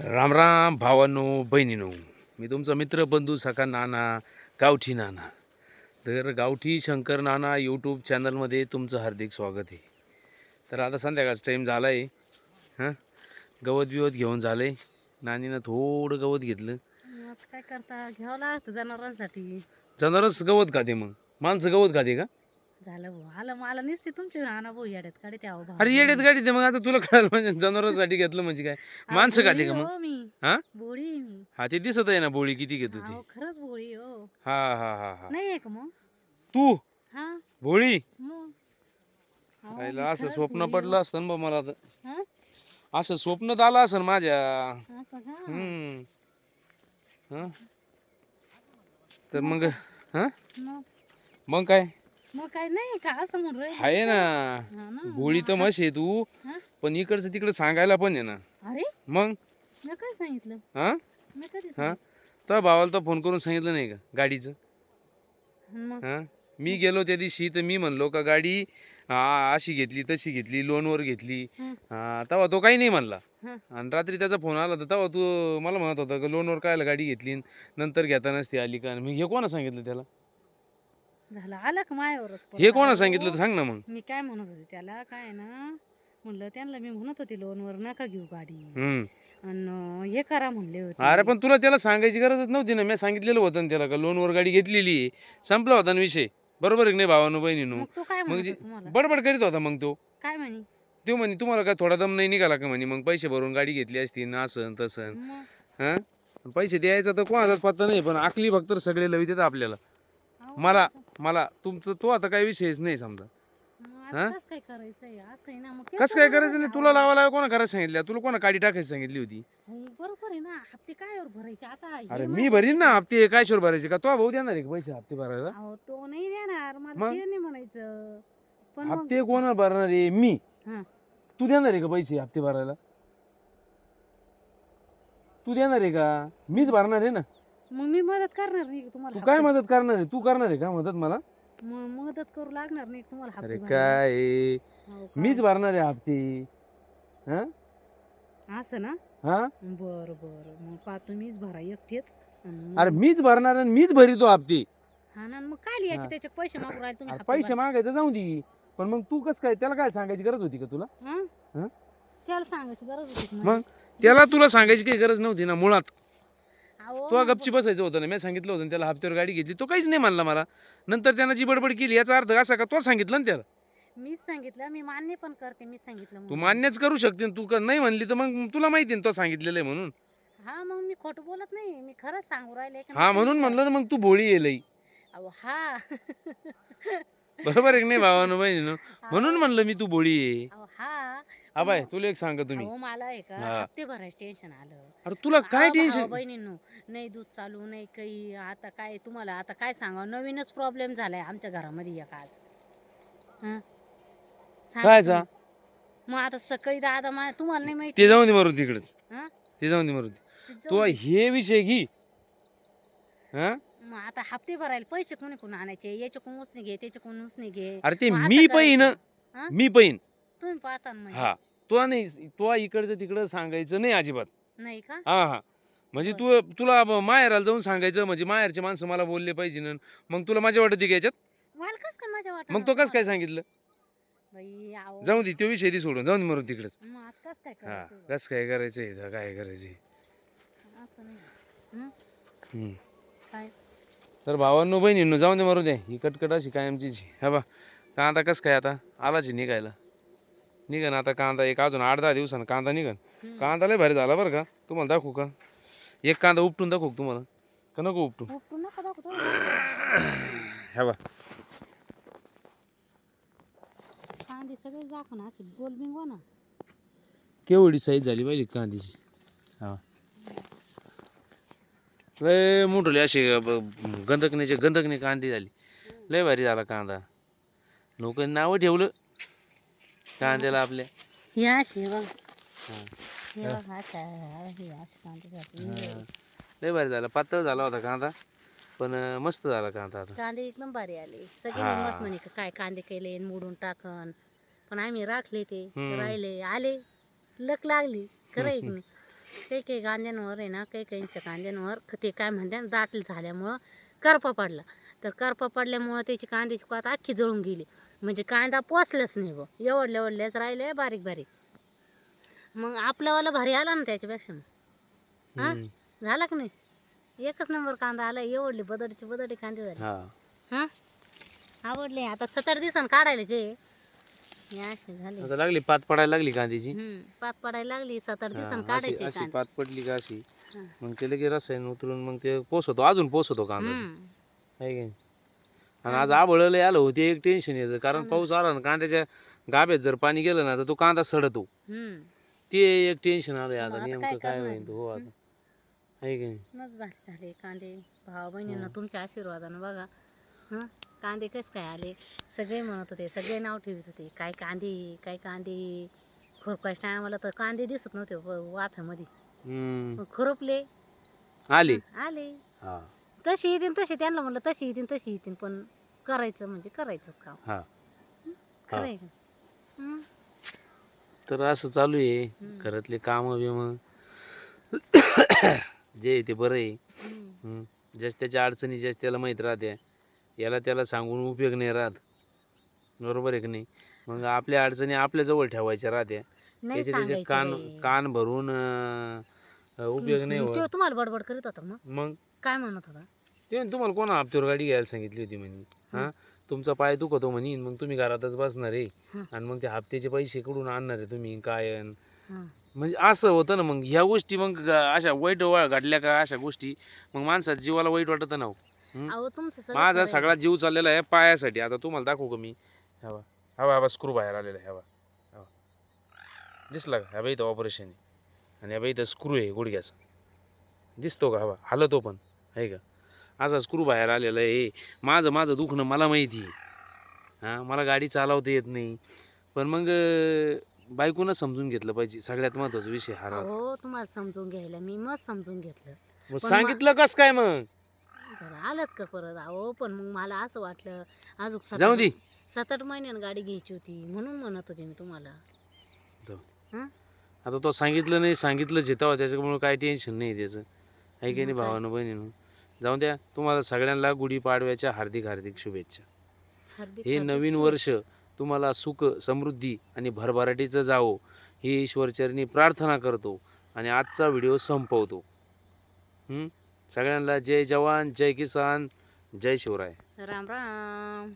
राम राम भावांनो बहिणीनो. मी तुमचा मित्र बंधू सखा नाना गावठी नाना. तर गावठी शंकर नाना यूट्यूब चॅनलमध्ये तुमचं हार्दिक स्वागत आहे. तर आता संध्याकाळचा टाईम झाला आहे हां? गवत बिवत घेऊन झालं आहे नानीनं थोडं गवत घेतलं. काय करता? घ्यावं लागतं जनावरांसाठी. जनावरच गवत खाते मग. माणसं गवत खाते का? झालं भाऊ. आलं मला नसते तुमचे नाना भाऊ येड्यात. काढे त्या अरे येड्यात गाडी ते. मग आता तुला कळालं म्हणजे जनावरांसाठी घेतलं म्हणजे काय? माणसं खाते का मग? मी. हां? बोळी आहे मी. हा ते दिसत आहे ना बोळी किती घेतो ती. खरंच बोळी आहे, हो. हा हा हा हा. नाही आहे का मग? तू? हा? भोळी मग? अहो, मी असं खरंच स्वप्न बोळी पडलं असतं ना बा मला तर आहे, हो. असं स्वप्न आलं असं माझ्या. हा? असं का? हम्म. हं? तर मग हा? मग? मग काय? मग काय नाही का असं म्हणून राहिले. आहे ना. हा ना भोळी तर मश आहे तू. हा? पण इकडचं तिकडं सांगायला पण आहे ना अरे? मग? मी काय सांगितलं? हा? मी कधी हा? तर भावाला तर फोन करून सांगितलं नाही का गाडीचं? सांगितलं? मग? हा? मी गेलो त्या दिवशी तर मी म्हणलो का गाडी हा अशी घेतली तशी घेतली लोनवर घेतली. हं. हा तेव्हा तो काही नाही म्हणला. हं. आणि रात्री त्याचा फोन आला तर तेव्हा तू मला म्हणत होता का लोनवर कायला गाडी घेतली? नंतर घेता नसती आली का? मी हे कोणा सांगितलं त्याला? झालं. आलं का मायावरच हे कोणा. सांगितलं तर सांग ना मग. मी काय म्हणत होते त्याला? काय ना? म्हणलं त्यांना मी म्हणत होते लोनवर नका घेऊ गाडी. हम्म. आणि हे करा म्हणले होते. अरे पण तुला त्याला सांगायची गरजच नव्हती ना. मी सांगितलेलं होतं ना त्याला का लोनवर गाडी घेतलेली आहे. संपला होता ना विषय. बरोबर आहे की नाही भावानं बहिणीनो? मग तो काय मग म्हणत जे- होता तुम्हाला? बडबड करीत होता मग तो. काय म्हणे? तो म्हणे तुम्हाला काय थोडा दम नाही निघाला का म्हणे? मग पैसे भरून गाडी घेतली असती ना असं तसं मग? हां? पैसे द्यायचा तर कोणाचाच पत्ता नाही पण आखली फक्त सगळे लवित येतात आपल्याला. मला मला तुमचं तो आता काही विषयच नाही समजा. हा? कसं काय करायचंय असं आहे ना मग तेच कसं काय बरोबर करायचं. नाही? तुला लावायला कोणा करायला सांगितलं? तुला कोणा गाडी टाकायची सांगितली होती? हो, बरोबर आहे ना. हप्ते कायवर भरायचे? आता हे अरे मा- मी भरीन ना हप्ते काय शोर भरायचे का? तो भाऊ देणार आहे का पैसे हप्ते भरायला? अहो तो नाही देणार. मला मग? ते नाही म्हणायचं. पण मग हप्ते कोण भरणार आहे? मी. हा. तू देणार आहे का पैसे हप्ते भरायला? तू देणार आहे का? मीच भरणार आहे ना. मग मी मदत करणार नाही का तुम्हाला तू काय? मदत करणार आहे तू करणार आहे का मदत मला मग मदत करू लागणार नाही तुम्हाला हप्ते अरे भरायला? काय आहे? हो का? मीच भरणार आहे हप्ते हा असं ना हा बर बर मग पा तुम्हीच भरा एकटेच आणि अरे मीच भरणार आणि मीच भरितो हप्ते हा ना मग काय लिहायचे. त्याचे पैसे मागू राहिले तुम्ही अरे हप्ते पैसे मागायचं जाऊ दे पण मग तू कसं काय त्याला काय सांगायची गरज होती का तुला भरा. हा? हा? त्याला सांगायची गरज होती का मग मला? त्याला तुला सांगायची काही गरज नव्हती ना मुळात तो गपची बसायचं होतं ना. मी सांगितलं होतं ना त्याला हप्त्यावर गाडी घेतली. तो काहीच नाही म्हणला मला. नंतर त्यानं जी बडबड केली याचा अर्थ असा का तो सांगितलं ना त्याला? मीच सांगितलं मी मान्य पण करते मी सांगितलं तू म्हणून. मान्यच करू शकते ना, तू का नाही म्हणली तर मग तुला माहिती ना तो सांगितलेलं आहे म्हणून. हा मग मी खोटं बोलत नाही मी खरंच सांगू राहिले का हा मी म्हणून सांगितलं. म्हणलं ना मग तू भोळी येलई अहो हा. बरोबर आहे की नाही भावानं बहिणीनं? म्हणून म्हणलं मी तू भोळी आहे. अहो हा. हा बाय तुला एक सांगा तुम्ही अहो मला आहे का हा. हप्ते भरायचं टेन्शन आलं अरे तुला काय टेन्शन बहिणींनो नाही दूध चालू नाही काही आता काय तुम्हाला आता काय सांगा नवीनच प्रॉब्लेम झालाय आमच्या घरामध्ये एक आज हं? सांगा कायचा? तुम्ही. मग आता सकाळी दादा मा तुम्हाला नाही माहिती ते जाऊन दे मारून तिकडच हा? ते जाऊन दे मारून ते जाऊ. हे विषय घे हा मग आता हप्ते भरायला पैसे कोणी कोण आणायचे याचे कोण उसने घे त्याचे कोण उसने घे अरे ते मग असं मी पैन करायचं. हा? मी पैन तुम्ही पाहता ना म्हणजे. हा तो नाही तो इकडचं तिकडं सांगायचं नाही अजिबात. नाही का? हा हा. म्हणजे तू तुला ब- माहेराला जाऊन सांगायचं म्हणजे माहेरचे माणसं मला बोलले पाहिजे ना मग तुला माझ्या वाटत घ्यायच्यात मला कस काय माझ्या वाटत मग तो कसं काय सांगितलं? बाई आहो. जाऊ दे तो विषय ती सोडून जाऊन दे मरून तिकडच. मग आता कस काय हा करायचं? कसं काय करायचंय इथं, काय करायचंय असं नाही. हं? हम्म. काय? तर भावांनो बहिणींनो जाऊन दे मारू दे. ही कटकट अशी कायमचीच आहे. हा बा कांदा कसं काय आता? आलाच आहे निघायला. निघन आता कांदा एक अजून आठ दहा दिवसानं कांदा निघन. कांदा लय भारी झाला बरं का? तुम्हाला दाखवू का? एक कांदा उपटून दाखवू का तुम्हाला? का नको उपटू? उपटून नका दाखवतो ह्या बा कांदे सगळे दाखवून असेल गोल बिंगो ना केवढी साईज झाली पाहिजे कांद्याची? हा. लय मोठले असे ब- गंधकण्याचे गंधकने कांदे झाली. लय भारी झाला कांदा. लोकांनी नावं ठेवलं. कांद्याला आपल्या हे असे बघ. हा. बघ अशा कांदे. लय भारी झाला. पातळ झाला होता कांदा पण अं, मस्त झाला कांदा आता. कांदे एकदम भारी आले. सगळे हा. मस्त म्हणे का काय कांदे केले मोडून टाकन. पण आम्ही राखले ते. हम्म. राहिले आले. लक लागली. खरं आहे की नाही? काही काही कांद्यांवर आहे ना काही काहींच्या कांद्यांवर क- ते काय म्हणते ना, दाट झाल्यामुळं करपा पडला. तर करपा पडल्यामुळं त्याची कांद्याची पात अख्खी जळून गेली. म्हणजे कांदा पोचलाच नाही ब एवढल्या एवढल्याच राहिले बारीक बारीक. मग आपल्यावाला भारी आला ना त्याच्यापेक्षा मग. हा? झाला का नाही? एकच नंबर कांदा आला एवढले बदडचे बदडे कांदे झाले. हा. आवडले. आता सत्तर दिवसांनी काढायला जे. हे असे झाले. आता लागली पात पडायला लागली कांद्याची? हम्म, पात पडायला लागली सत्तर हा, दिवसांनी अशी काढायचे अशी कांदे. पात पडली का अशी. मग ते लगे रसायन उतरून मग ते पोसतो अजून पोसतो कांदा. हम्म. आहे की? आणि आज आबळले आलं होते एक टेन्शन येतं. कारण. पाऊस आला ना कांद्याच्या गाभ्यात जर पाणी गेलं ना तर तो कांदा सडतो. हम्म. ते एक टेन्शन आलंय मग आता नेमकं काय? होईल हो आता. आहे की नाही? मस्त भारी झाले कांदे. भावा बहिणीनं. तुमच्या आशीर्वादानं बघा. हं? कांदे कस काय आले? सगळे म्हणत होते सगळे नाव ठेवत होते काय कांदे काय कांदे? खुरपायच्या टायमाला तर कांदे दिसत नव्हते व- वाफ्यामध्ये. हम्म. मग खुरपले. आली. आले. हा. तशी येतील तशी. त्यांना म्हणलं तशी येतील तशी येतील पण करायचं म्हणजे करायचं काम. हा. खरं आहे का? हं? तर असं चालू आहे. घरातले काम बिम. जे आहे ते बरं आहे. हं. हम्म. ज्याच त्याच्या अडचणी ज्याच त्याला माहीत राहते याला त्याला सांगून उपयोग नाही राहत. बरोबर आहे की नाही? मग आपल्या अडचणी आपल्या जवळ ठेवायच्या राहत्या. नाही त्याचे त्याचे सांगायचे कान बाई. कान भरून अं, अं, उपयोग नाही होत. तो तुम्हाला बडबड करीत होता मग? मग? काय म्हणत होता? ते तुम्हाला कोणा हप्त्यावर गाडी घ्यायला सांगितली होती म्हणे? हां तुमचा पाय दुखतो म्हणे मग तुम्ही घरातच बसणार आहे. आणि मग ते हप्त्याचे पैसे कुठून आणणार आहे तुम्ही काय अन? हं. म्हणजे असं होतं ना मग ह्या गोष्टी मग ग- अशा वाईट वळ घडल्या का अशा गोष्टी? मग माणसाच्या जीवाला वाईट वाटतं ना हो. हं? अहो तुमचं सगळं माझा खरं आहे. सगळा जीव चाललेला आहे पायासाठी. आता तुम्हाला दाखवू का मी? हवा हवा हवा स्क्रू बाहेर आलेला आहे हवा हवा दिसला का? ह्या इथं ऑपरेशन आहे. आणि ह्या इथं स्क्रू आहे गुडघ्याचा. दिसतो का? हवा हलतो पण. आहे का? असा स्क्रू बाहेर आलेला आहे. माझं माझं दुखणं मला माहिती आहे. हां मला गाडी चालवता येत नाही. पण मग बायकोनं समजून घेतलं पाहिजे. सगळ्यात महत्त्वाचा विषय हा. राहतो हो तुम्हाला समजून घ्यायला मी मग समजून घेतलं. मग पण सांगितलं कस काय मग? जरा आलंच का परत? अहो पण मग मला असं वाटलं अजून जाऊ दे. सात आठ महिन्यानं गाडी घ्यायची होती म्हणून म्हणत होते मी तुम्हाला. हं? आता तो सांगितलं नाही सांगितलंच आहे. तेव्हा त्याच्यामुळे काय टेन्शन नाही त्याचं. आहे की नाही? भावानं बहिणीनं? जाऊ द्या तुम्हाला सगळ्यांना गुढीपाडव्याच्या हार्दिक हार्दिक शुभेच्छा हे नवीन. वर्ष तुम्हाला सुख समृद्धी आणि भरभराटीचं जावो ही ईश्वरचरणी प्रार्थना करतो आणि आजचा व्हिडिओ संपवतो? सगळ्यांना जय जवान जय किसान जय शिवराय राम राम